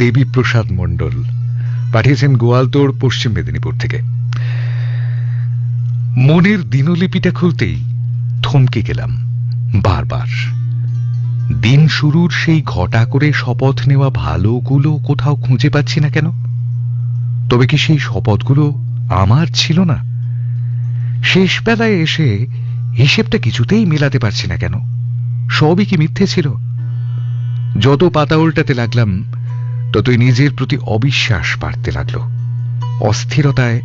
দেবীপ্রসাদ মণ্ডল। পাঠিয়েছেন গোয়ালতোড় পশ্চিম মেদিনীপুর থেকে। মনের দিনলিপিটা খুলতেই থমকে গেলাম বারবার। দিন শুরুর সেই ঘটা করে শপথ নেওয়া ভালোগুলো কোথাও খুঁজে পাচ্ছি না কেন? তবে কি সেই শপথগুলো আমার ছিল না? শেষ বেলায় এসে হিসেবটা কিছুতেই মেলাতে পারছি না কেন? সবই কি মিথ্যে ছিল? যত পাতা উল্টাতে লাগলাম ততই নিজের প্রতি অবিশ্বাস বাড়তে লাগল। অস্থিরতায়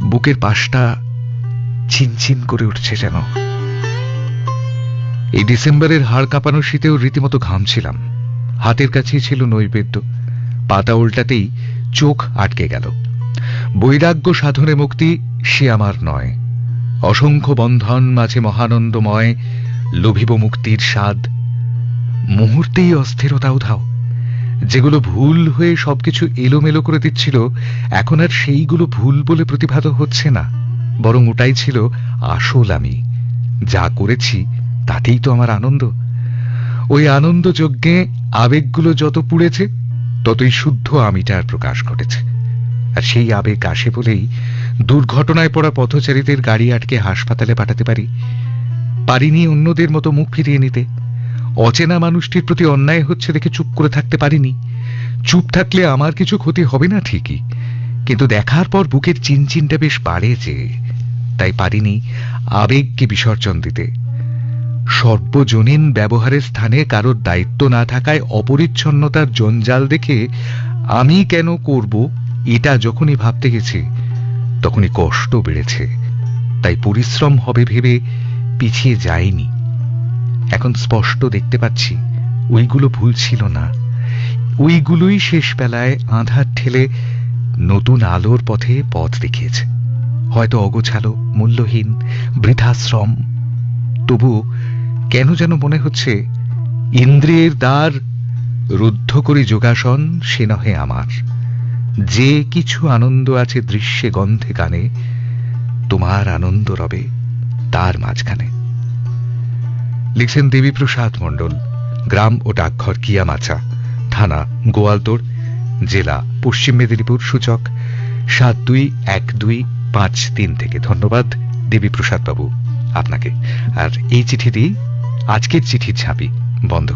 বুকের পাশটা চিনচিন করে উঠছে যেন। এই ডিসেম্বরের হাড় কাঁপানো শীতেও রীতিমতো ঘামছিলাম। হাতের কাছেই ছিল নৈবেদ্য। পাতা উল্টাতেই চোখ আটকে গেল। বৈরাগ্য সাধনে মুক্তি সে আমার নয়। অসংখ্য বন্ধন মাঝে মহানন্দময়, লোভিব মুক্তির স্বাদ। মুহূর্তেই অস্থিরতা উধাও। যেগুলো ভুল হয়ে সবকিছু এলোমেলো করে দিচ্ছিল, এখন আর সেইগুলো ভুল বলে প্রতিভাত হচ্ছে না। বরং ওটাই ছিল আসল আমি। যা করেছি, তাতেই তো আমার আনন্দ। ওই আনন্দ যজ্ঞে আবেগগুলো যত পুড়েছে, ততই শুদ্ধ আমিটার প্রকাশ ঘটেছে। আর সেই আবেগ আসে বলেই দুর্ঘটনায় পড়া পথচারীদের গাড়ি আটকে হাসপাতালে পাঠাতে পারি। পারিনি অন্যদের মতো মুখ ফিরিয়ে নিতে। অচেনা মানুষটির প্রতি অন্যায় হচ্ছে দেখে চুপ করে থাকতে পারিনি। চুপ থাকলে আমার কিছু ক্ষতি হবে না ঠিকই, কিন্তু দেখার পর বুকের চিনচিনটা বেশ বাড়েছে তাই পারিনি আবেগকে বিসর্জন দিতে। সর্বজনীন ব্যবহারের স্থানে কারোর দায়িত্ব না থাকায় অপরিচ্ছন্নতার জঞ্জাল দেখে আমি কেন করব এটা যখনই ভাবতে গেছি, তখনই কষ্ট বেড়েছে, তাই পরিশ্রম হবে ভেবে পিছিয়ে যায়নি এখন স্পষ্ট দেখতে পাচ্ছি ওইগুলো ভুল ছিল না। ওইগুলোই শেষ বেলায় আধার ঠেলে নতুন আলোর পথে পথ দেখিয়েছে। হয়তো অগোছালো, মূল্যহীন, বৃথাশ্রম। তবু কেন যেন মনে হচ্ছে, ইন্দ্রিয়ের দ্বার রুদ্ধ করি যোগাসন সে নহে আমার। যে কিছু আনন্দ আছে দৃশ্যে গন্ধে গানে তোমার আনন্দ রবে তার মাঝখানে। লিখছেন দেবীপ্রসাদ মণ্ডল, গ্রাম ও ডাকঘর কিয়ামাচা, থানা গোয়ালতোড়, জেলা পশ্চিম মেদিনীপুর সূচক সাত দুই এক দুই পাঁচ তিন থেকে। ধন্যবাদ দেবীপ্রসাদ বাবু আপনাকে। আর এই চিঠিটি আজকের চিঠির ছাপি। বন্ধ